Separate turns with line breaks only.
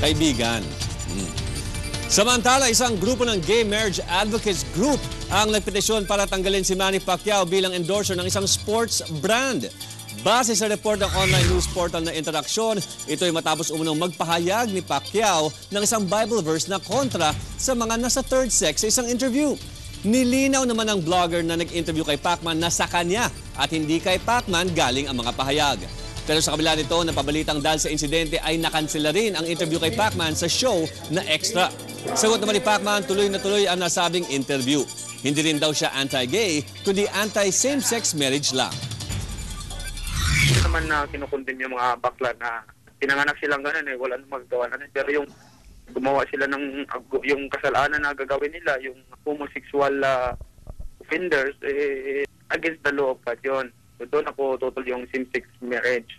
kaibigan. Hmm. Samantala, isang grupo ng Gay Marriage Advocates Group ang nagpetisyon para tanggalin si Manny Pacquiao bilang endorser ng isang sports brand. Base sa report ng online news portal na Interaksyon, ito ay matapos umunong magpahayag ni Pacquiao ng isang Bible verse na kontra sa mga nasa third sex sa isang interview. Nilinaw naman ng vlogger na nag-interview kay Pacman na sa kanya at hindi kay Pacman galing ang mga pahayag. Pero sa kabila nito, napabalitang dahil sa insidente ay nakansela rin ang interview kay Pacman sa show na extra. Sagot naman ni Pacman, tuloy na tuloy ang nasabing interview. Hindi rin daw siya anti-gay, kundi anti-same-sex marriage lang.
Hindi naman na kinukundin yung mga bakla na pinanganak silang ganun eh, wala namang magawa na. Pero yung gumawa sila ng yung kasalanan na gagawin nila, yung homosexual uh, offenders, eh, against the law God yun. Doon ako total yung same-sex marriage.